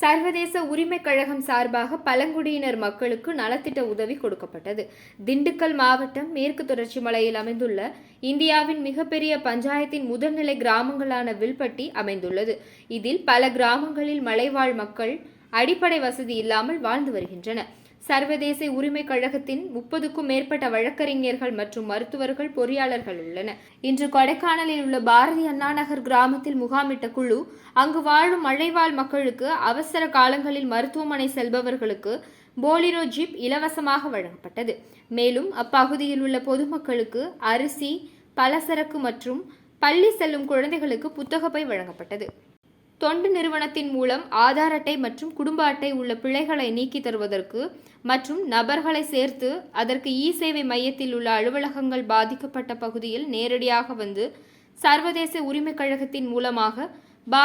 சர்வதேச உரிமைக் கழகம் சார்பாக பழங்குடியினர் மக்களுக்கு நலத்திட்ட உதவி கொடுக்கப்பட்டது. திண்டுக்கல் மாவட்டம் மேற்கு தொடர்ச்சி மலையில் அமைந்துள்ள இந்தியாவின் மிகப்பெரிய பஞ்சாயத்தின் முதல்நிலை கிராமங்களான வில்பட்டி அமைந்துள்ளது. இதில் பல கிராமங்களில் மலைவாழ் மக்கள் அடிப்படை வசதி இல்லாமல் வாழ்ந்து வருகின்றன. சர்வதேச உரிமை கழகத்தின் முப்பதுக்கும் மேற்பட்ட வழக்கறிஞர்கள் மற்றும் மருத்துவர்கள் பொறியாளர்கள் உள்ளன. இன்று கொடைக்கானலில் உள்ள பாரதி அண்ணா நகர் கிராமத்தில் முகாமிட்ட குழு அங்கு வாழும் மழைவாழ் மக்களுக்கு அவசர காலங்களில் மருத்துவமனை செல்பவர்களுக்கு போலிரோ ஜீப் இலவசமாக வழங்கப்பட்டது. மேலும் அப்பகுதியில் உள்ள பொதுமக்களுக்கு அரிசி பலசரக்கு மற்றும் பள்ளி செல்லும் குழந்தைகளுக்கு புத்தகப்பை வழங்கப்பட்டது. தொண்டு நிறுவனத்தின் மூலம் ஆதார் அட்டை மற்றும் குடும்ப அட்டை உள்ள பிழைகளை நீக்கி தருவதற்கு மற்றும் நபர்களை சேர்த்து அதற்கு இ சேவை மையத்தில் உள்ள அலுவலகங்கள் பாதிக்கப்பட்ட பகுதியில் நேரடியாக வந்து சர்வதேச உரிமைக் கழகத்தின் மூலமாக